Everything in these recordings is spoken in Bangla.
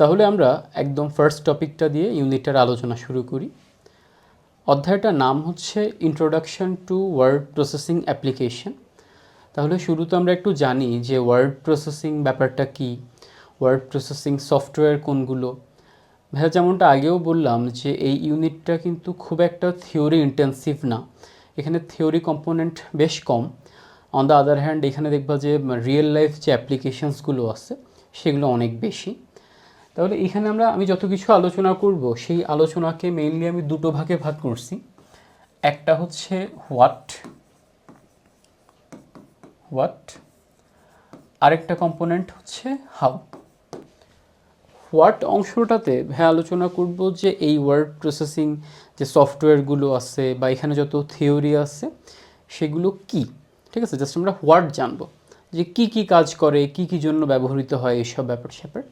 তাহলে আমরা একদম ফার্স্ট টপিকটা দিয়ে ইউনিটটার আলোচনা শুরু করি। অধ্যায়টার নাম হচ্ছে introduction to word processing application তাহলে শুরুতে আমরা একটু জানি যে ওয়ার্ড প্রসেসিং ব্যাপারটা কি ওয়ার্ড প্রসেসিং সফটওয়্যার কোনগুলো। ভাইয়া, যেমনটা আগেও বললাম যে এই ইউনিটটা কিন্তু খুব একটা থিওরি ইন্টেন্সিভ না। এখানে থিওরি কম্পোনেন্ট বেশ কম। অন দ্য আদার হ্যান্ড এখানে দেখবা যে রিয়েল লাইফ যে অ্যাপ্লিকেশনসগুলো আছে, সেগুলো অনেক বেশি। তাহলে এখানে আমরা, আমি যত কিছু আলোচনা করব, সেই আলোচনাকে মেইনলি আমি দুটো ভাগে ভাগ করছি। একটা হচ্ছে হোয়াট হোয়াট আরেকটা কম্পোনেন্ট হচ্ছে হাউ হোয়াট অংশটাতে ভাই আলোচনা করব যে এই ওয়ার্ড প্রসেসিং যে সফটওয়্যারগুলো আছে বা এখানে যত থিওরি আছে, সেগুলো কি? ঠিক আছে? জাস্ট আমরা হোয়াট জানব। যে কি কি কাজ করে, কি কি জন্য ব্যবহৃত হয়, এইসব ব্যাপার স্যাপার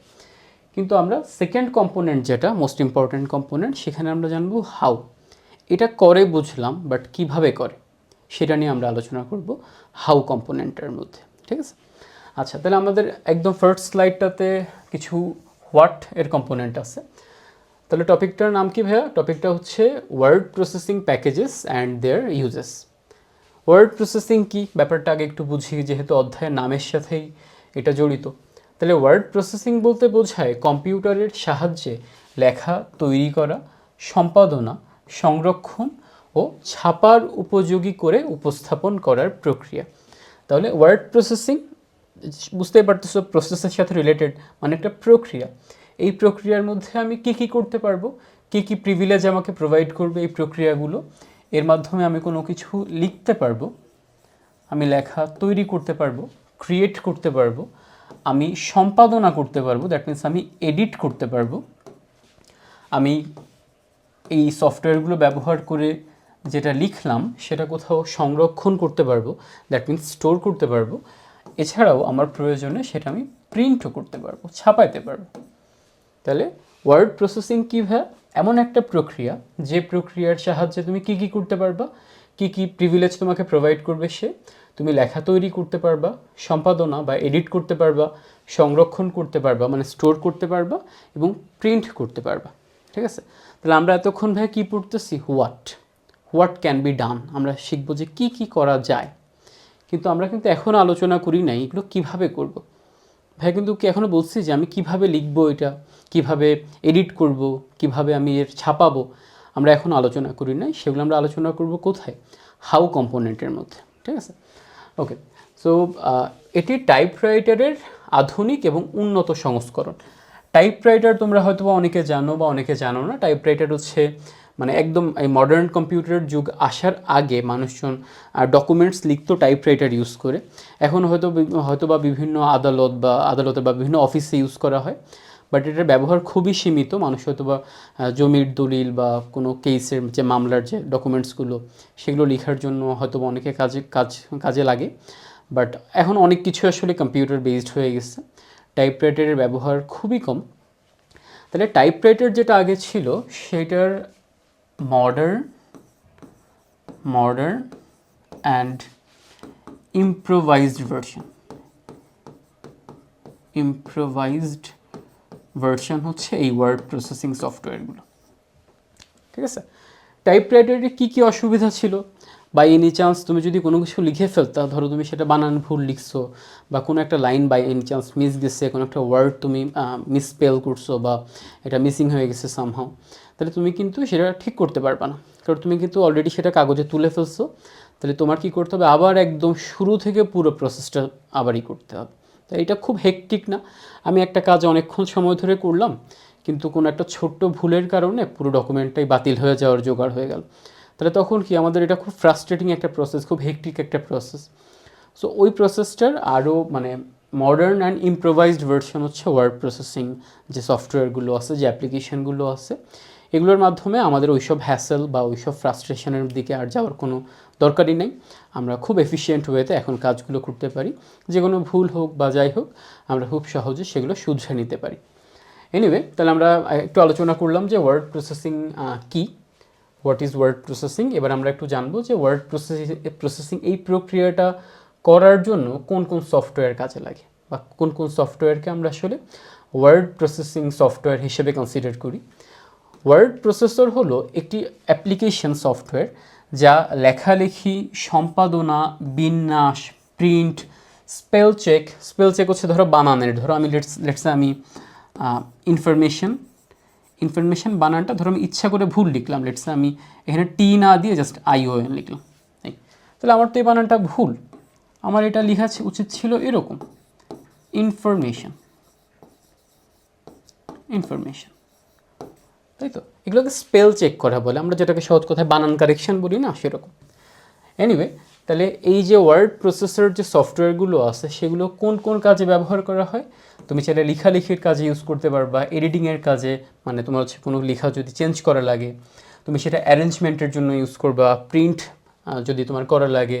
কিন্তু আমরা সেকেন্ড কম্পোনেন্ট যেটা মোস্ট ইম্পর্ট্যান্ট কম্পোনেন্ট সেখানে আমরা জানব হাউ এটা করে বুঝলাম বাট কীভাবে করে? সেটা নিয়ে আমরা আলোচনা করব হাউ কম্পোনেন্টের মধ্যে, ঠিক আছে? আচ্ছা তাহলে আমাদের একদম ফার্স্ট স্লাইডটাতে কিছু হোয়াট এর কম্পোনেন্ট আছে। তাহলে টপিকটার নাম কি ভাইয়া? টপিকটা হচ্ছে word processing packages and their uses word processing কি? ব্যাপারটা আগে একটু বুঝি, যেহেতু অধ্যায়ের নামের সাথেই এটা জড়িত। তাহলে ওয়ার্ড প্রসেসিং বলতে বোঝায় কম্পিউটারের সাহায্যে লেখা, তৈরি করা, সম্পাদনা, সংরক্ষণ ও ছাপার উপযোগী করে উপস্থাপন করার প্রক্রিয়া। তাহলে ওয়ার্ড প্রসেসিং বুঝতেই পারতেছো প্রসেসের সাথে রিলেটেড মানে একটা প্রক্রিয়া। এই প্রক্রিয়ার মধ্যে আমি কি কি করতে পারব? কি কি প্রিভিলেজ আমাকে প্রোভাইড করবে এই প্রক্রিয়াগুলো? এর মাধ্যমে আমি কোনো কিছু লিখতে পারব, আমি লেখা তৈরি করতে পারব ক্রিয়েট করতে পারব আমি সম্পাদনা করতে পারব দ্যাট মিন্স আমি এডিট করতে পারব। আমি এই সফটওয়্যারগুলো ব্যবহার করে যেটা লিখলাম, সেটা কোথাও সংরক্ষণ করতে পারব দ্যাট মিন্স স্টোর করতে পারব। এছাড়াও আমার প্রয়োজনে সেটা আমি প্রিন্টও করতে পারব, ছাপাইতে পারব। তাহলে ওয়ার্ড প্রসেসিং কী ভাই এমন একটা প্রক্রিয়া, যে প্রক্রিয়ার সাহায্যে তুমি কি কি করতে পারবা, কি কি প্রিভিলেজ তোমাকে প্রোভাইড করবে সে। তুমি লেখা তৈরি করতে পারবা, সম্পাদনা বা এডিট করতে পারবা, সংরক্ষণ করতে পারবা মানে স্টোর করতে পারবা এবং প্রিন্ট করতে পারবা, ঠিক আছে? তাহলে আমরা এতক্ষণ ভাই কী পড়তেছি? What what can be done আমরা শিখব যে কী কী করা যায়। কিন্তু আমরা কিন্তু এখন আলোচনা করি নাই, এগুলো কীভাবে করব। ভাই কিন্তু কি এখনও বলছি যে আমি কীভাবে লিখব এটা? কীভাবে এডিট করব? কীভাবে আমি এর ছাপাবো? আমরা এখন আলোচনা করি নাই, সেগুলো আমরা আলোচনা করব কোথায়? হাউ কম্পোনেন্টের মধ্যে, ঠিক আছে? ওকে সো এটি টাইপরাইটারের আধুনিক এবং উন্নত সংস্করণ। টাইপরাইটার তোমরা হয়তো বা অনেকে জানো বা অনেকে জানো না। টাইপরাইটার হচ্ছে মানে একদম এই মডার্ন কম্পিউটারের যুগ আসার আগে মানুষজন ডকুমেন্টস লিখতো টাইপরাইটার ইউজ করে। এখন হয়তো হয়তো বা বিভিন্ন আদালত বা, আদালতে বা বিভিন্ন অফিসে ইউজ করা হয়। বাট এটার ব্যবহার খুবই সীমিত। মানুষ হয়তো বা জমির দলিল বা কোনো কেসের যে মামলার যে ডকুমেন্টসগুলো সেগুলো লেখার জন্য হয়তো অনেকে কাজে, কাজ, কাজে লাগে। বাট এখন অনেক কিছু আসলে কম্পিউটার বেসড হয়ে গেছে। টাইপরাইটারের ব্যবহার খুবই কম। তাহলে টাইপরাইটার যেটা আগে ছিল, সেটার modern modern and improvised version improvised version হচ্ছে এই ওয়ার্ড প্রসেসিং সফটওয়্যারগুলো ঠিক আছে? টাইপরাইটারে কী কী অসুবিধা ছিল? বা এনি চান্স তুমি যদি কোনো কিছু লিখে ফেলতা, ধরো তুমি সেটা বানান ভুল লিখছো বা কোনো একটা line by any chance miss গেছে, কোনো একটা ওয়ার্ড তুমি মিসপেল করছ বা এটা মিসিং হয়ে গেছে সামহাও তাহলে তুমি কিন্তু সেটা ঠিক করতে পারবে না। কারণ তুমি কিন্তু অলরেডি সেটা কাগজে তুলে ফেলছো, তাহলে তোমার কি করতে হবে? আবার একদম শুরু থেকে পুরো প্রসেসটা আবারই করতে হবে। তাই এটা খুব হেকটিক না। আমি একটা কাজ অনেকক্ষণ সময় ধরে করলাম, কিন্তু কোনো একটা ছোট্ট ভুলের কারণে পুরো ডকুমেন্টটাই বাতিল হয়ে যাওয়ার জোগাড় হয়ে গেল। তাহলে তখন কি আমাদের এটা খুব ফ্রাস্ট্রেটিং একটা প্রসেস খুব হেকটিক একটা প্রসেস সো ওই প্রসেসটার আরও মানে মডার্ন অ্যান্ড ইম্প্রোভাইজড ভার্সন হচ্ছে ওয়ার্ড প্রসেসিং যে সফটওয়্যারগুলো আছে, যে অ্যাপ্লিকেশনগুলো আছে। এগুলোর মাধ্যমে আমাদের ওইসব হ্যাসেল বা ওইসব ফ্রাস্ট্রেশনের দিকে আর যাওয়ার কোনো দরকারই নেই। আমরা খুব এফিশিয়েন্ট ওয়েতে এখন কাজগুলো করতে পারি। যে কোনো ভুল হোক বা যাই হোক, আমরা খুব সহজে সেগুলো শুধরে নিতে পারি। এনিওয়ে তাহলে আমরা একটু আলোচনা করলাম যে ওয়ার্ড প্রসেসিং কী? হোয়াট ইজ ওয়ার্ড প্রসেসিং এবার আমরা একটু জানব যে ওয়ার্ড প্রসেসিং প্রসেসিং এই প্রক্রিয়াটা করার জন্য কোন কোন সফটওয়্যার কাজে লাগে বা কোন কোন সফটওয়্যারকে আমরা আসলে ওয়ার্ড প্রসেসিং সফটওয়্যার হিসেবে কনসিডার করি। ওয়ার্ড প্রসেসর হলো একটি অ্যাপ্লিকেশন সফটওয়্যার যা লেখালেখি, সম্পাদনা, বিন্যাস, print, spell check spell check হচ্ছে ধরো বানানের, ধরো আমি লেটস লেটস আমি ইনফরমেশন ইনফরমেশন বানানটা ধরো আমি ইচ্ছা করে ভুল লিখলাম লেটস আমি এখানে টি না দিয়ে জাস্ট আইওএন লিখলাম এই তাহলে আমার তো এই বানানটা ভুল। আমার এটা লেখা উচিত ছিল এরকম ইনফরমেশন ইনফরমেশন তাই তো? এগুলোকে স্পেল চেক করা বলে। আমরা যেটাকে সহজ কথায় বানান কারেকশন বলি না, সেরকম। এনিওয়ে তাহলে এই যে ওয়ার্ড প্রসেসর যে সফটওয়্যারগুলো আছে, সেগুলো কোন কোন কাজে ব্যবহার করা হয়? তুমি চাইলে লেখালেখির কাজে ইউজ করতে পারবা এডিটিংয়ের কাজে মানে তোমার হচ্ছে কোনো লেখা যদি চেঞ্জ করা লাগে, তুমি সেটা অ্যারেঞ্জমেন্টের জন্য ইউজ করবা প্রিন্ট যদি তোমার করা লাগে,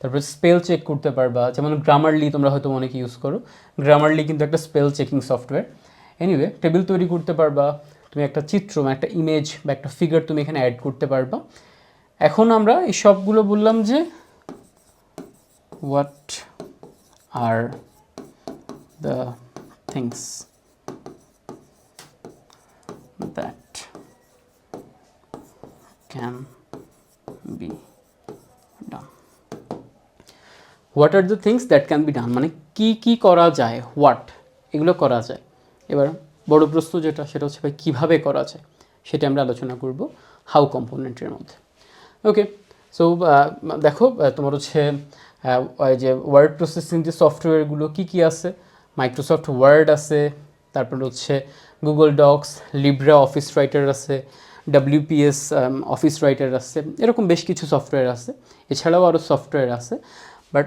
তারপর স্পেল চেক করতে পারবা। যেমন গ্রামারলি তোমরা হয়তো অনেকে ইউজ করো। গ্রামারলি কিন্তু একটা spell checking software anyway table তৈরি করতে পারবা তুমি একটা চিত্র বা একটা ইমেজ বা একটা ফিগার তুমি এখানে অ্যাড করতে পারবা। এখন আমরা এই সবগুলো বললাম যে what are the things that can be done? What are the things that can be done মানে কি কি করা যায়? হোয়াট এগুলো করা যায়। এবার বড় প্রশ্ন যেটা, সেটা হচ্ছে ভাই কীভাবে করা যায়, সেটা আমরা আলোচনা করব হাউ কম্পোনেন্টের মধ্যে। ওকে, সো দেখো তোমার হচ্ছে যে ওয়ার্ড প্রসেসিং যে সফটওয়্যারগুলো কী কী আছে? মাইক্রোসফট ওয়ার্ড আছে, তারপর হচ্ছে Google Docs, Libre Office Writer আছে, ডাব্লিউপিএস অফিস রাইটার আছে, এরকম বেশ কিছু সফটওয়্যার আছে, এছাড়াও আরও সফটওয়্যার আছে, but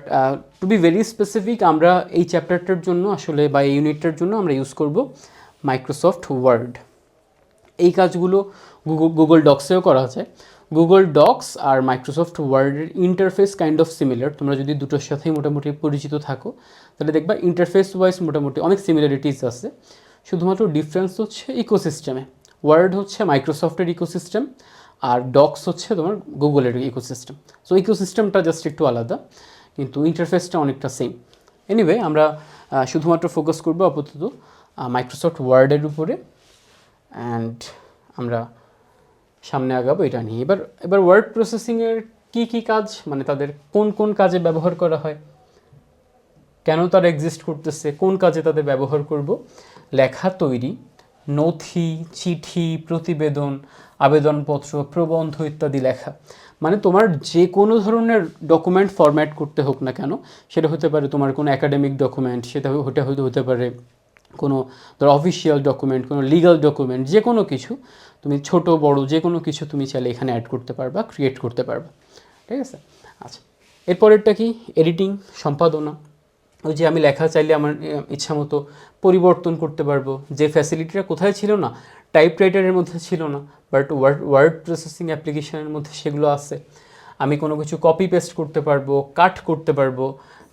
to be very specific আমরা এই চ্যাপ্টারটার জন্য আসলে বা এই ইউনিটটার জন্য আমরা ইউজ করব মাইক্রোসফট ওয়ার্ড এই কাজগুলো গুগল ডক্সেও করা যায় গুগল ডক্স আর মাইক্রোসফট ওয়ার্ডের ইন্টারফেস কাইন্ড অফ সিমিলার তোমরা যদি দুটোর সাথেই মোটামুটি পরিচিত থাকো, তাহলে দেখবা ইন্টারফেস ওয়াইজ মোটামুটি অনেক সিমিলারিটিস আছে। শুধুমাত্র ডিফারেন্স হচ্ছে ইকোসিস্টেমে ওয়ার্ড হচ্ছে মাইক্রোসফটের ইকোসিস্টেম আর ডক্স হচ্ছে তোমার গুগলের ইকোসিস্টেম সো ইকোসিস্টেমটা জাস্ট একটু আলাদা, কিন্তু ইন্টারফেসটা অনেকটা সেম এনিওয়ে আমরা শুধুমাত্র ফোকাস করব আপাতত মাইক্রোসফট ওয়ার্ডের উপরে অ্যান্ড আমরা সামনে আগাবো এটা নিয়ে। এবার এবার ওয়ার্ড প্রসেসিংয়ের কী কী কাজ? মানে তাদের কোন কোন কাজে ব্যবহার করা হয়? কেন তারা এক্সিস্ট করতেছে? কোন কাজে তাদের ব্যবহার করব? লেখা তৈরি, নথি, চিঠি, প্রতিবেদন, আবেদনপত্র, প্রবন্ধ ইত্যাদি লেখা। মানে তোমার যে কোনো ধরনের ডকুমেন্ট ফরম্যাট করতে হোক না কেন, সেটা হতে পারে তোমার কোনো একাডেমিক ডকুমেন্ট সেটা হতে হয়তো হতে পারে কোনো ধর অফিসিয়াল ডকুমেন্ট কোনো লিগাল ডকুমেন্ট যে কোনো কিছু তুমি ছোট, বড় যে কোনো কিছু তুমি চাইলে এখানে অ্যাড করতে পারবা ক্রিয়েট করতে পারবা। ঠিক আছে? আচ্ছা এরপরেরটা কি? এডিটিং সম্পাদনা। ওই যে আমি লেখা চাইলে আমার ইচ্ছা মতো পরিবর্তন করতে পারব। যে ফ্যাসিলিটিটা কোথায় ছিল না টাইপ রাইটারের মধ্যে ছিল না বাট ওয়ার্ড ওয়ার্ড প্রসেসিং অ্যাপ্লিকেশনের মধ্যে সেগুলো আছে। আমি কোনো কিছু কপি পেস্ট করতে পারব কাট করতে পারব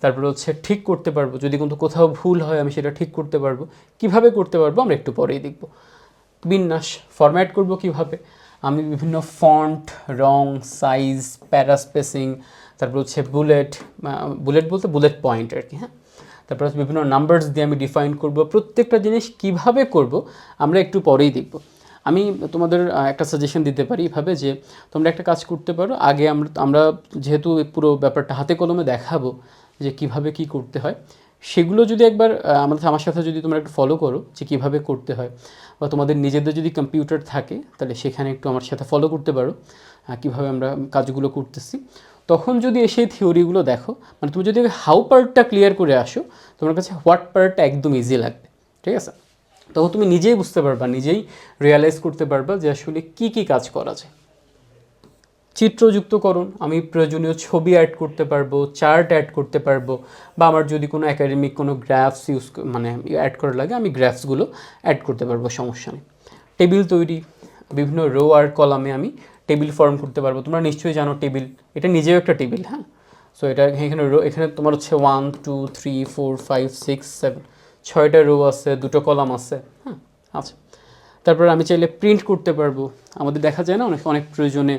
তারপরে হচ্ছে ঠিক করতে পারব। যদি কিন্তু কোথাও ভুল হয়, আমি সেটা ঠিক করতে পারব। কীভাবে করতে পারব, আমরা একটু পরেই দেখব। বিন্যাস ফরম্যাট করব কীভাবে? আমি বিভিন্ন ফন্ট রং সাইজ প্যারাস্পেসিং তারপর হচ্ছে বুলেট বুলেট বলতে বুলেট পয়েন্ট আর কি হ্যাঁ? তারপর হচ্ছে বিভিন্ন নাম্বারস দিয়ে আমি ডিফাইন করব। প্রত্যেকটা জিনিস কীভাবে করব, আমরা একটু পরেই দেখব। আমি তোমাদের একটা সাজেশন দিতে পারি এভাবে যে, তোমরা একটা কাজ করতে পারো। আগে আমরা আমরা যেহেতু পুরো ব্যাপারটা হাতে কলমে দেখাবো যে কীভাবে কি করতে হয়, সেগুলো যদি একবার আমাদের আমার সাথে যদি তোমরা একটু ফলো করো যে কীভাবে করতে হয় বা তোমাদের নিজেদের যদি কম্পিউটার থাকে, তাহলে সেখানে একটু আমার সাথে ফলো করতে পারো কীভাবে আমরা কাজগুলো করতেছি। তখন যদি এসে থিওরিগুলো দেখো মানে তুমি যদি হাউ পার্টটা ক্লিয়ার করে আসো, তোমার কাছে হোয়াট পার্টটা একদম ইজি লাগবে, ঠিক আছে? তখন তুমি নিজেই বুঝতে পারবা, নিজেই রিয়ালাইজ করতে পারবা যে আসলে কি কি কাজ করা যায়। চিত্রযুক্তকরণ, আমি প্রয়োজনীয় ছবি অ্যাড করতে পারব চার্ট অ্যাড করতে পারব, বা আমার যদি কোনো একাডেমিক কোনো গ্রাফস ইউজ মানে অ্যাড করা লাগে, আমি গ্রাফসগুলো অ্যাড করতে পারব, সমস্যা নেই। টেবিল তৈরি, বিভিন্ন রো আর কলামে আমি টেবিল ফর্ম করতে পারব। তোমরা নিশ্চয়ই জানো টেবিল এটা নিজেও একটা টেবিল হ্যাঁ? সো এটা এখানে রো এখানে তোমার হচ্ছে one two three four five six seven ছয়টা রো আছে, দুটো কলাম আছে হ্যাঁ? আচ্ছা। তারপর আমি চাইলে প্রিন্ট করতে পারব। আমাদের দেখা যায় না, অনেক অনেক প্রয়োজনে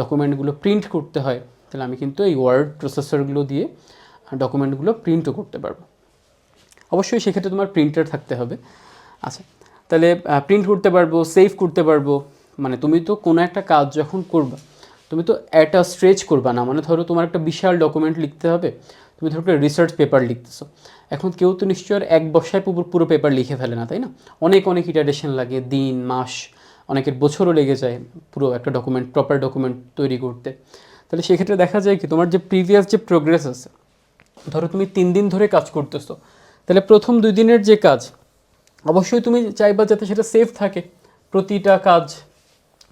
ডকুমেন্টগুলো প্রিন্ট করতে হয়, তাহলে আমি কিন্তু এই ওয়ার্ড প্রসেসরগুলো দিয়ে ডকুমেন্টগুলো প্রিন্টও করতে পারব। অবশ্যই সেক্ষেত্রে তোমার প্রিন্টার থাকতে হবে। আচ্ছা তাহলে প্রিন্ট করতে পারব সেভ করতে পারব মানে তুমি তো কোনো একটা কাজ যখন করবা, তুমি তো একটা স্ট্রেচ করবা না মানে ধরো তোমার একটা বিশাল ডকুমেন্ট লিখতে হবে, তুমি ধরো একটা রিসার্চ পেপার লিখতেছো। এখন কেউ তো নিশ্চয় এক বসায় পুরো পেপার লিখে ফেলে না, তাই না? অনেক অনেক ইটারেশন লাগে, দিন, মাস অনেকের বছরও লেগে যায় পুরো একটা ডকুমেন্ট প্রপার ডকুমেন্ট তৈরি করতে। তাহলে সেক্ষেত্রে দেখা যায় কি, তোমার যে প্রিভিয়াস যে প্রোগ্রেস আছে, ধরো তুমি তিন দিন ধরে কাজ করতেছো, তাহলে প্রথম দুই দিনের যে কাজ, অবশ্যই তুমি চাইবা যাতে সেটা সেফ থাকে। প্রতিটা কাজ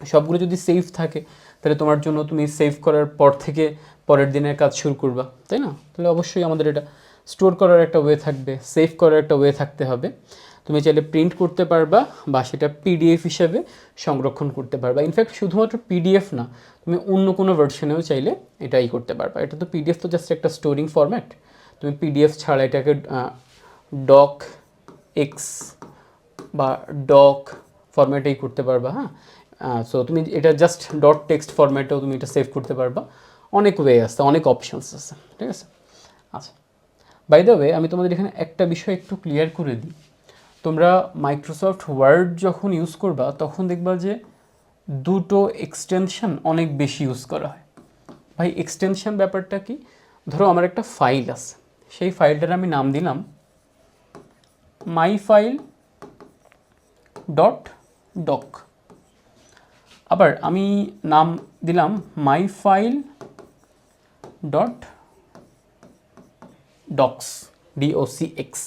সবগুলো যদি সেফ থাকে, তাহলে তোমার জন্য তুমি সেভ করার পর থেকে পরের দিনের কাজ শুরু করবা, তাই না? তাহলে অবশ্যই আমাদের এটা স্টোর করার একটা ওয়ে থাকবে সেভ করার একটা ওয়ে থাকতে হবে। তুমি চাইলে প্রিন্ট করতে পারবা বা সেটা পিডিএফ হিসেবে সংরক্ষণ করতে পারবা। ইনফ্যাক্ট শুধুমাত্র পিডিএফ না, তুমি অন্য কোনো ভার্সনেও চাইলে এটাই করতে পারবা। এটা তো পিডিএফ তো জাস্ট একটা স্টোরিং ফরম্যাট তুমি পিডিএফ ছাড়া এটাকে ডক এক্স বা ডক ফরম্যাটেই করতে পারবা হ্যাঁ? সো তুমি এটা জাস্ট ডট টেক্সট ফরম্যাটেও তুমি এটা সেভ করতে পারবা। অনেক ওয়ে আছে, অনেক অপশানস আছে, ঠিক আছে? আচ্ছা। বাই দ্য ওয়ে আমি তোমাদের এখানে একটা বিষয় একটু ক্লিয়ার করে দিই। তোমরা মাইক্রোসফট ওয়ার্ড যখন ইউজ করবা, তখন দেখবা যে দুটো এক্সটেনশন অনেক বেশি ইউজ করা হয়। ভাই এক্সটেনশন ব্যাপারটা কি? ধরো আমার একটা ফাইল আছে। সেই ফাইলটার আমি নাম দিলাম মাই ফাইল ডট ডক আবার আমি নাম দিলাম my file dot docx D O C X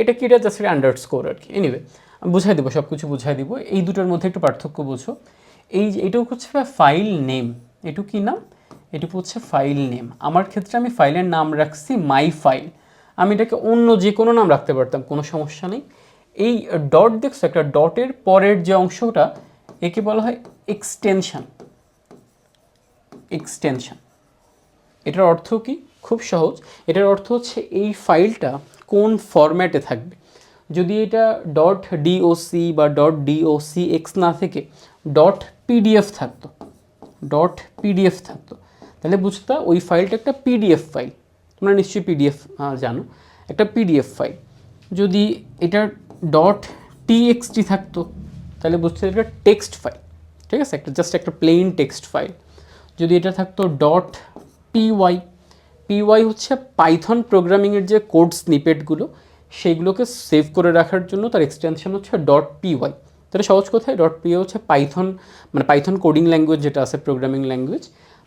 এটা কি এটা জাস্ট আন্ডার স্কোর আর কি. এনিওয়ে আমি বুঝাই দেবো সব কিছু বুঝাই দিব। এই দুটোর মধ্যে একটু পার্থক্য বোঝো। এই এটুকু হচ্ছে ফাইল নেম এটুকু কি নাম? এটুকু হচ্ছে ফাইল নেম আমার ক্ষেত্রে আমি ফাইলের নাম রাখছি মাই ফাইল আমি এটাকে অন্য যে কোনো নাম রাখতে পারতাম, কোনো সমস্যা নেই। এই ডট দেখছ, একটা ডটের পরের যে অংশটা, একে বলা হয় এক্সটেনশন এক্সটেনশন এটার অর্থ কি? খুব সহজ। এটার অর্থ হচ্ছে এই ফাইলটা কোন ফরম্যাটে থাকবে। যদি এটা ডট ডিওসি বা dot D O C X না থেকে ডট পিডিএফ থাকতো ডট পিডিএফ থাকতো, তাহলে বুঝতে ওই ফাইলটা একটা পিডিএফ ফাইল তোমরা নিশ্চয়ই পিডিএফ জানো। একটা পিডিএফ ফাইল যদি এটা ডট টিএক্সটি থাকতো, তাহলে বুঝতে এটা টেক্সট ফাইল ঠিক আছে? একটা জাস্ট একটা প্লেন টেক্সট ফাইল যদি এটা থাকতো ডট পিওয়াই পিওয়াই হচ্ছে পাইথন প্রোগ্রামিংয়ের যে কোড স্নিপেটগুলো সেইগুলোকে সেভ করে রাখার জন্য তার এক্সটেনশন হচ্ছে ডট পিওয়াই তাহলে সহজ কথায় ডট পিও হচ্ছে পাইথন মানে পাইথন কোডিং ল্যাঙ্গুয়েজ যেটা আছে programming language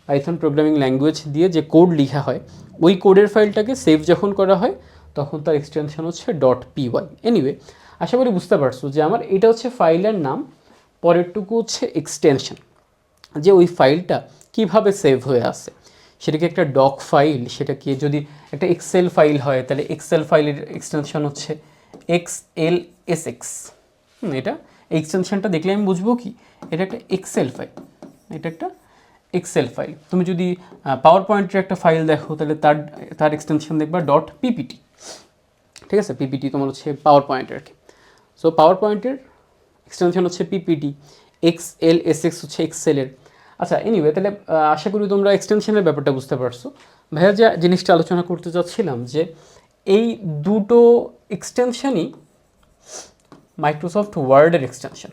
Python programming language দিয়ে যে কোড লেখা হয়, ওই কোডের ফাইলটাকে সেভ যখন করা হয়, তখন তার এক্সটেনশন হচ্ছে ডট পিওয়াই এনিওয়ে আশা করি বুঝতে পারছ যে আমার এটা হচ্ছে ফাইলের নাম, পরেরটুকু হচ্ছে এক্সটেনশন যে ওই ফাইলটা কীভাবে সেভ হয়ে আছে। সেটা কি একটা ডক ফাইল সেটা কি যদি একটা এক্সেল ফাইল হয়, তাহলে এক্সেল ফাইলের এক্সটেনশন হচ্ছে এক্স এল এস এক্স এটা এক্সটেনশনটা দেখলে আমি বুঝব কি? এটা একটা এক্সেল ফাইল এটা একটা এক্সেল ফাইল তুমি যদি পাওয়ার পয়েন্টের একটা ফাইল দেখো, তাহলে তার তার এক্সটেনশন দেখবা. ডট পিপিটি ঠিক আছে? পিপিটি তোমার হচ্ছে পাওয়ার পয়েন্টের আর কি। সো পাওয়ার পয়েন্টের এক্সটেনশন হচ্ছে PPT X L S X হচ্ছে এক্সেলের আচ্ছা এনিওয়ে তাহলে আশা করি তোমরা এক্সটেনশনের ব্যাপারটা বুঝতে পারছ। ভাইয়া, যে জিনিসটা আলোচনা করতে চাচ্ছিলাম যে এই দুটো এক্সটেনশনই মাইক্রোসফট ওয়ার্ডের এক্সটেনশন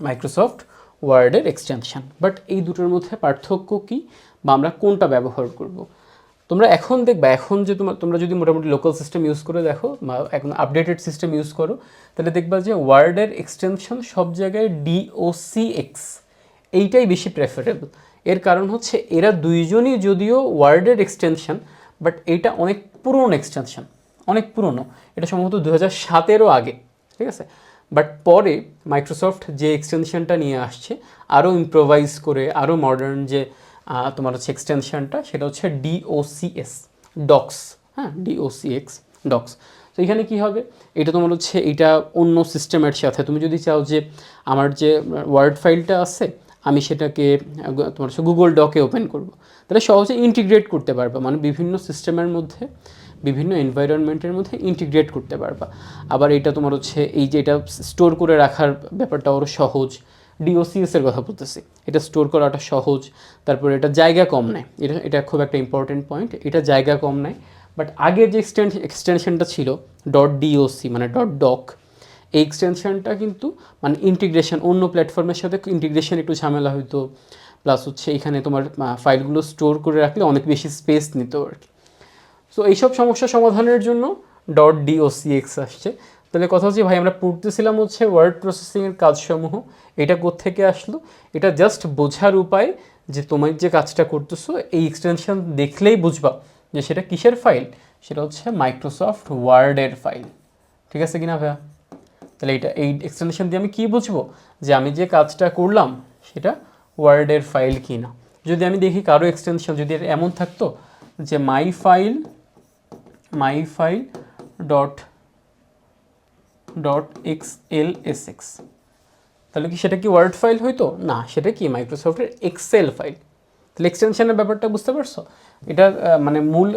মাইক্রোসফট ওয়ার্ডের এক্সটেনশন বাট এই দুটোর মধ্যে পার্থক্য কী বা আমরা কোনটা ব্যবহার করব? তোমরা এখন দেখবা, এখন যে তোমার তোমরা যদি মোটামুটি লোকাল সিস্টেম ইউজ করে দেখো বা এখন আপডেটেড সিস্টেম ইউজ করো, তাহলে দেখবা যে ওয়ার্ডের এক্সটেনশন সব জায়গায় ডিওসি এক্স এইটাই বেশি প্রেফারেবল এর কারণ হচ্ছে এরা দুইজনই যদিও ওয়ার্ডের এক্সটেনশন বাট এইটা অনেক পুরনো এক্সটেনশন অনেক পুরনো। এটা সম্ভবত দু হাজার সাতেরও আগে, ঠিক আছে? বাট পরে মাইক্রোসফট যে এক্সটেনশনটা নিয়ে আসছে আরও ইম্প্রোভাইজ করে আরও মডার্ন যে তোমার হচ্ছে এক্সটেনশনটা সেটা হচ্ছে ডিওসিএস ডক্স হ্যাঁ? ডিওসিএক্স ডক্স তো এখানে কি হবে? এটা তোমার হচ্ছে, এটা অন্য সিস্টেমের সাথে। তুমি যদি চাও যে, আমার যে ওয়ার্ড ফাইলটা আছে আমি সেটাকে, তোমার হচ্ছে গুগল ডকে ওপেন করব। তাহলে সহজে ইন্টিগ্রেট করতে পারবা। মানে বিভিন্ন সিস্টেমের মধ্যে, বিভিন্ন এনভায়রনমেন্টের মধ্যে ইন্টিগ্রেট করতে পারবা। আবার এটা তোমার হচ্ছে এই যে এটা স্টোর করে রাখার ব্যাপারটা আরও সহজ। ডিওসিএসের কথা বলতেছি। এটা স্টোর করাটা সহজ। তারপরে এটা জায়গা কম নেয়। এটা এটা খুব একটা ইম্পর্টেন্ট পয়েন্ট এটা জায়গা কম নেয়। বাট আগের যে এক্সটেন এক্সটেনশনটা ছিল ডট ডিওসি মানে ডট ডক এই এক্সটেনশনটা কিন্তু মানে ইন্টিগ্রেশন অন্য প্ল্যাটফর্মের সাথে ইন্টিগ্রেশন একটু ঝামেলা হইতো। প্লাস হচ্ছে এখানে তোমার ফাইলগুলো স্টোর করে রাখলে অনেক বেশি স্পেস নিত আর কি। সো এইসব সমস্যা সমাধানের জন্য. ডট ডিওসিএক্স আসছে। তাহলে কথা হচ্ছে, ভাই, আমরা পড়তেছিলাম হচ্ছে ওয়ার্ড প্রসেসিংয়ের কাজসমূহ, এটা থেকে আসলো? এটা জাস্ট বোঝার উপায় যে তোমার যে কাজটা করতেছো, এই এক্সটেনশন দেখলেই বুঝবা যে সেটা কিসের ফাইল সেটা হচ্ছে মাইক্রোসফট ওয়ার্ডের ফাইল ঠিক আছে কিনা ভাইয়া? তাহলে এটা, এই এক্সটেনশন দিয়ে আমি কী বুঝব? যে আমি যে কাজটা করলাম, সেটা ওয়ার্ডের ফাইল কি না যদি আমি দেখি কারও এক্সটেনশন যদি এমন থাকতো যে my file my file dot dot X L S X তাহলে কি সেটা কি ওয়ার্ড ফাইল হইতো? না, সেটা কি মাইক্রোসফটের এক্সেল ফাইল তাহলে এক্সটেনশনের ব্যাপারটা বুঝতে পারছ? এটা মানে মূল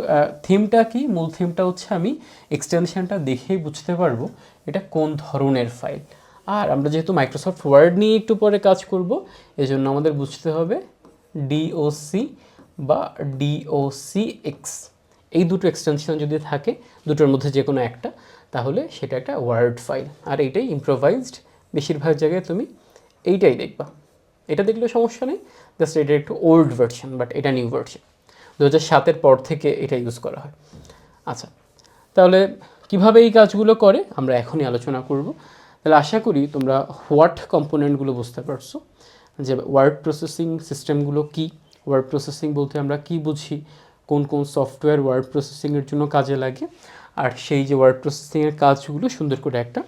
থিমটা কি? মূল থিমটা হচ্ছে আমি এক্সটেনশনটা দেখেই বুঝতে পারব এটা কোন ধরনের ফাইল আর আমরা যেহেতু মাইক্রোসফট ওয়ার্ড নিয়ে একটু পরে কাজ করব, এজন্য আমাদের বুঝতে হবে ডিওসি বা ডিওসি এক্স এই দুটো এক্সটেনশন যদি থাকে, দুটোর মধ্যে যে কোনো একটা, তাহলে সেটা একটা ওয়ার্ড ফাইল আর এইটাই ইম্প্রোভাইজড বেশিরভাগ জায়গায় তুমি এইটাই দেখবা। এটা দেখলে সমস্যা নেই। জাস্ট এটা একটু ওল্ড ভার্সন বাট এটা নিউ ভার্সন দু হাজার সাতের পর থেকে এটা ইউজ করা হয়। আচ্ছা তাহলে কীভাবে এই কাজগুলো করে? আমরা এখনই আলোচনা করব। তাহলে আশা করি তোমরা হোয়াট কম্পোনেন্টগুলো বুঝতে পারছ। যে ওয়ার্ড প্রসেসিং সিস্টেমগুলো কি? ওয়ার্ড প্রসেসিং বলতে আমরা কি বুঝি? কোন কোন সফটওয়্যার ওয়ার্ড প্রসেসিংয়ের জন্য কাজে লাগে? আর সেই যে ওয়ার্ড প্রসেসিংয়ের কাজগুলো সুন্দর করে একটা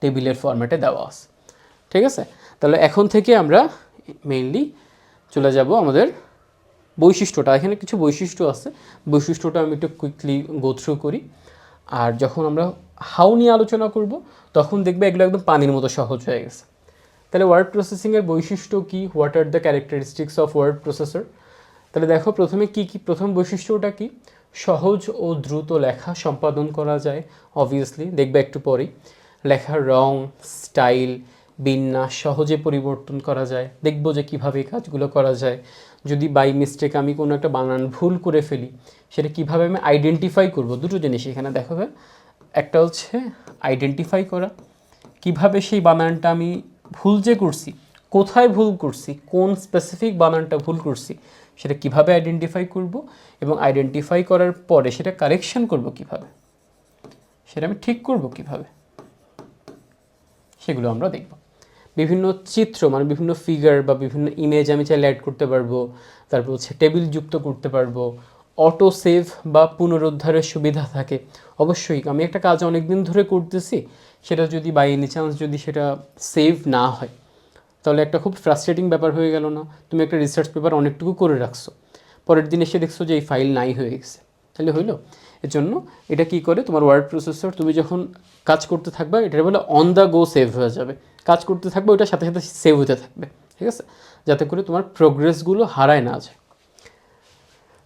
টেবিলের ফরম্যাটে দেওয়া আছে। ঠিক আছে? তাহলে এখন থেকে আমরা মেইনলি চলে যাব আমাদের বৈশিষ্ট্যটা। এখানে কিছু বৈশিষ্ট্য আছে। বৈশিষ্ট্যটা আমি একটু কুইকলি গো থ্রু করি। আর যখন আমরা হাউ নিয়ে আলোচনা করব, তখন দেখবে এগুলো একদম পানির মতো সহজ হয়ে গেছে। তাহলে ওয়ার্ড প্রসেসিংয়ের বৈশিষ্ট্য কী? What are the characteristics of word processor তাহলে দেখো, প্রথমে কি কি, প্রথম বৈশিষ্ট্যটা কি? সহজ ও দ্রুত লেখা সম্পাদন করা যায় অবভিয়াসলি দেখবে একটু পরেই। লেখার রং স্টাইল বিন্যাস সহজে পরিবর্তন করা যায়। দেখব যে কীভাবে কাজগুলো করা যায়। যদি বাই মিস্টেক আমি কোনো একটা বানান ভুল করে ফেলি, সেটা কীভাবে আমি আইডেন্টিফাই করব? দুটো জিনিস এখানে দেখো ভাই। একটা হচ্ছে আইডেন্টিফাই করা। কীভাবে সেই বানানটা আমি ভুল যে করছি, কোথায় ভুল করছি, কোন স্পেসিফিক বানানটা ভুল করছি, সেটা কীভাবে আইডেন্টিফাই করব এবং আইডেন্টিফাই করার পরে সেটা কারেকশন করব কীভাবে? সেটা আমি ঠিক করব কীভাবে? সেগুলো আমরা দেখব। বিভিন্ন চিত্র মানে বিভিন্ন ফিগার বা বিভিন্ন ইমেজ আমি চাইলে অ্যাড করতে পারব। তারপর হচ্ছে টেবিল যুক্ত করতে পারব। অটো সেভ বা পুনরুদ্ধারের সুবিধা থাকে। অবশ্যই, আমি একটা কাজ অনেক দিন ধরে করতেছি, সেটা যদি বাই এনি চান্স যদি সেটা সেভ না হয়, তাহলে একটা খুব ফ্রাস্ট্রেটিং ব্যাপার হয়ে গেল না? তুমি একটা রিসার্চ পেপার অনেকটুকু করে রাখছো। পরের দিন এসে দেখছ যে এই ফাইল নাই হয়ে গেছে। তাহলে হইল? এর জন্য এটা কি করে? তোমার ওয়ার্ড প্রসেসর তুমি যখন কাজ করতে থাকবে এটা বলে অন দ্য গো সেভ হয়ে যাবে। কাজ করতে থাকবে, ওইটার সাথে সাথে সেভ হতে থাকবে, ঠিক আছে? যাতে করে তোমার প্রোগ্রেসগুলো হারায় না যায়।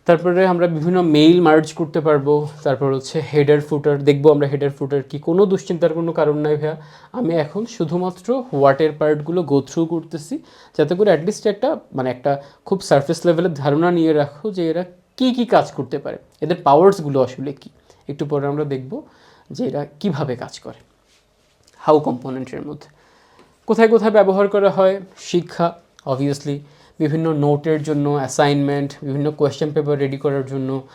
তারপরে আমরা বিভিন্ন মেইল মার্জ করতে পারব, তারপর হচ্ছে হেডার ফুটার দেখব আমরা হেডার ফুটার কি? কোনো দুশ্চিন্তার কোনো কারণ নাই ভাইয়া। আমি এখন শুধুমাত্র হোয়াটের পার্টগুলো গো থ্রু করতেছি, যাতে করে অ্যাটলিস্ট একটা মানে একটা খুব সারফেস লেভেলের ধারণা নিয়ে রাখো যে এরা কী কী কাজ করতে পারে? এদের পাওয়ার্সগুলো আসলে কি? একটু পরে আমরা দেখব যে এরা কীভাবে কাজ করে। হাউ কম্পোনেন্টের মধ্যে। কোথায় কোথায় ব্যবহার করা হয়? শিক্ষা অবভিয়াসলি বিভিন্ন নোটের জন্য অ্যাসাইনমেন্ট বিভিন্ন কোয়েশ্চেন পেপার রেডি করার জন্য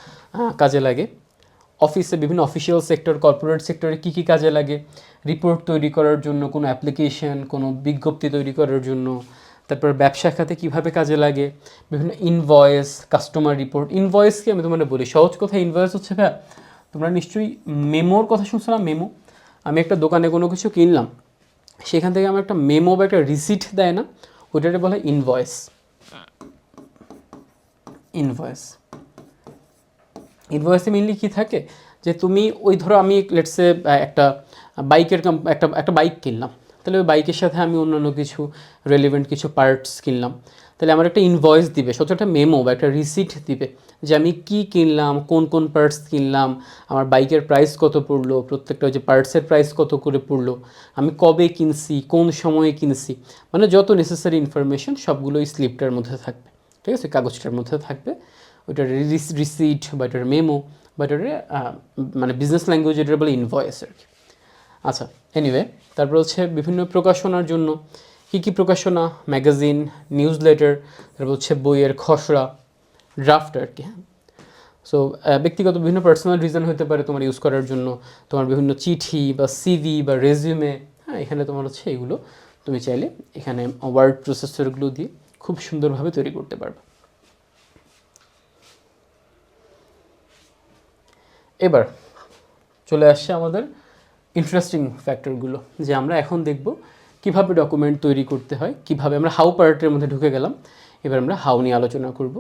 কাজে লাগে। অফিসে বিভিন্ন অফিসিয়াল সেক্টর কর্পোরেট সেক্টরে কী কী কাজে লাগে? রিপোর্ট তৈরি করার জন্য, কোনো অ্যাপ্লিকেশন কোনো বিজ্ঞপ্তি তৈরি করার জন্য তারপর ব্যবসা খাতে কীভাবে কাজে লাগে, বিভিন্ন ইনভয়েস কাস্টমার রিপোর্ট ইনভয়েসকে আমি তোমাদের বলি? সহজ কথা ইনভয়েস হচ্ছে ভাই তোমরা নিশ্চয়ই মেমোর কথা শুনছো না? মেমো? আমি একটা দোকানে কোনো কিছু কিনলাম, সেখান থেকে আমার একটা মেমো বা একটা রিসিট দেয় না, ওইটাকে বলা ইনভয়েস ইনভয়েস ইনভয়েসে মেনলি কী থাকে? যে তুমি ওই ধরো আমি লেটসে একটা বাইকের একটা একটা বাইক কিনলাম। তাহলে ওই বাইকের সাথে আমি অন্যান্য কিছু রেলিভেন্ট কিছু পার্টস কিনলাম। তাহলে আমার একটা ইনভয়েস দিবে সত একটা মেমো বা একটা রিসিট দিবে যে আমি কি কিনলাম, কোন কোন পার্টস কিনলাম, আমার বাইকের প্রাইস কত পড়ল, প্রত্যেকটা ওই যে পার্টসের প্রাইস কত করে পড়ল, আমি কবে কিনছি, কোন সময়ে কিনছি মানে যত নেসেসারি ইনফরমেশন সবগুলো এই স্লিপটার মধ্যে থাকবে, ঠিক আছে? কাগজটার মধ্যে থাকবে, ওইটার রিসিট বা এটার মেমো বা এটার মানে বিজনেস ল্যাঙ্গুয়েজ এটা বলে ইনভয়েস আর কি। আচ্ছা এনিওয়ে তারপর হচ্ছে বিভিন্ন প্রকাশনার জন্য কী কী প্রকাশনা? ম্যাগাজিন নিউজ লেটার তারপর হচ্ছে বইয়ের খসড়া ড্রাফট আর কি হ্যাঁ? সো ব্যক্তিগত বিভিন্ন পার্সোনাল রিজন হতে পারে তোমার ইউজ করার জন্য। তোমার বিভিন্ন চিঠি বা সিভি বা রেজিউমে হ্যাঁ এখানে তোমার হচ্ছে এগুলো তুমি চাইলে এখানে ওয়ার্ড প্রসেসরগুলো দিয়ে খুব সুন্দরভাবে তৈরি করতে পারবে। এবার চলে আসছে আমাদের ইন্টারেস্টিং ফ্যাক্টরগুলো যে আমরা এখন দেখব কীভাবে ডকুমেন্ট তৈরি করতে হয়, কীভাবে আমরা হাউ পার্টের মধ্যে ঢুকে গেলাম, এবার আমরা হাউ নিয়ে আলোচনা করব।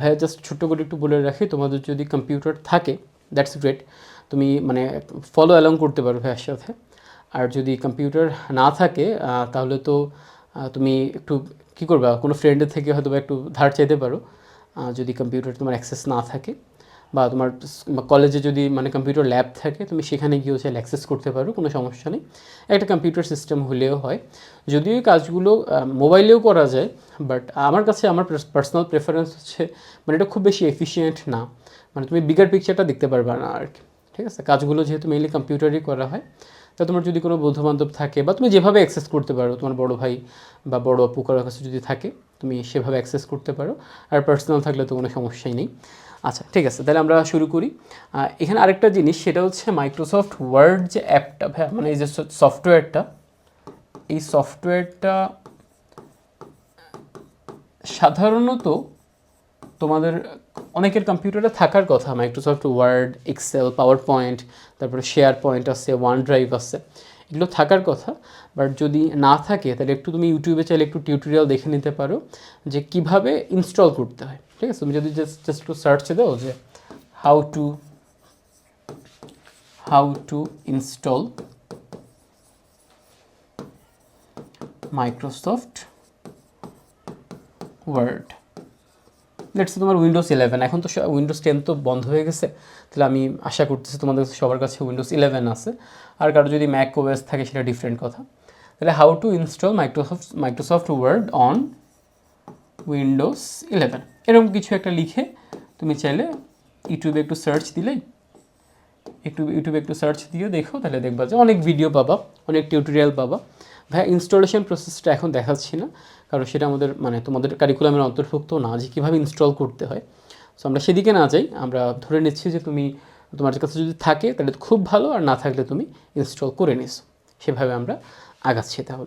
ভাইয়া জাস্ট ছোট্ট করে একটু বলে রাখি, তোমাদের যদি কম্পিউটার থাকে দ্যাটস গ্রেট তুমি মানে ফলো অ্যালং করতে পারো ভাইয়ার সাথে। আর যদি কম্পিউটার না থাকে তাহলে তো তুমি একটু কী করবা? কোনো ফ্রেন্ডের থেকে হয়তো একটু ধার চাইতে পারো। যদি কম্পিউটার তোমার অ্যাক্সেস না থাকে। বা তোমার কলেজে যদি মানে কম্পিউটার ল্যাব থাকে, তুমি সেখানে গিয়েও চাইলে অ্যাক্সেস করতে পারো, কোনো সমস্যা নেই। একটা কম্পিউটার সিস্টেম হলেও হয়। যদিও এই কাজগুলো মোবাইলেও করা যায় বাট আমার কাছে আমার পার্সোনাল প্রেফারেন্স হচ্ছে মানে এটা খুব বেশি এফিসিয়েন্ট না। মানে তুমি বিগার পিকচারটা দেখতে পারবে না আর কি, ঠিক আছে? কাজগুলো যেহেতু মেইনলি কম্পিউটারই করা হয়, তা তোমার যদি কোনো বন্ধু বান্ধব থাকে, বা তুমি যেভাবে অ্যাক্সেস করতে পারো, তোমার বড় ভাই বা বড় আপু কারোর কাছে যদি থাকে, তুমি সেভাবে অ্যাক্সেস করতে পারো। আর পার্সোনাল থাকলে তো কোনো সমস্যাই নেই। আচ্ছা ঠিক আছে, তাহলে আমরা শুরু করি। এখানে আরেকটা জিনিস, সেটা হচ্ছে মাইক্রোসফট ওয়ার্ড যে অ্যাপটা মানে এই যে সফটওয়্যারটা, এই সফটওয়্যারটা সাধারণত তোমাদের অনেকের কম্পিউটারে থাকার কথা Microsoft Word Excel PowerPoint তারপরে শেয়ার পয়েন্ট আছে ওয়ান ড্রাইভ আছে, এগুলো থাকার কথা। বাট যদি না থাকে, তাহলে একটু তুমি ইউটিউবে চাইলে একটু টিউটোরিয়াল দেখে নিতে পারো, যে কীভাবে ইনস্টল করতে হয়। ঠিক আছে, তুমি যদি জাস্ট একটু সার্চে দাও যে how to how to install Microsoft Word let's তোমার উইন্ডোজ ইলেভেন এখন তো উইন্ডোজ টেন তো বন্ধ হয়ে গেছে, তাহলে আমি আশা করতেছি তোমাদের সবার কাছে উইন্ডোজ ইলেভেন আছে। আর কারও যদি ম্যাক ওএস থাকে সেটা ডিফারেন্ট কথা। তাহলে how to install Microsoft Microsoft Word on Windows eleven এরকম কিছু একটা লিখে তুমি চাইলে ইউটিউবে একটু সার্চ দিলেই, একটু ইউটিউবে একটু সার্চ দিয়ে দেখো, তাহলে দেখবা যে অনেক ভিডিও পাবা, অনেক টিউটোরিয়াল পাবা। ভাই ইনস্টলেশন প্রসেসটা এখন দেখাচ্ছি না, কারণ সেটা আমাদের মানে তোমাদের কারিকুলামের অন্তর্ভুক্ত না যে কীভাবে ইনস্টল করতে হয়। সো আমরা সেদিকে না যাই, আমরা ধরে নিচ্ছি যে তুমি, তোমার কাছে যদি থাকে, তাহলে খুব ভালো, আর না থাকলে তুমি ইনস্টল করে নিস। সেভাবে আমরা আগাচ্ছি তাহলে।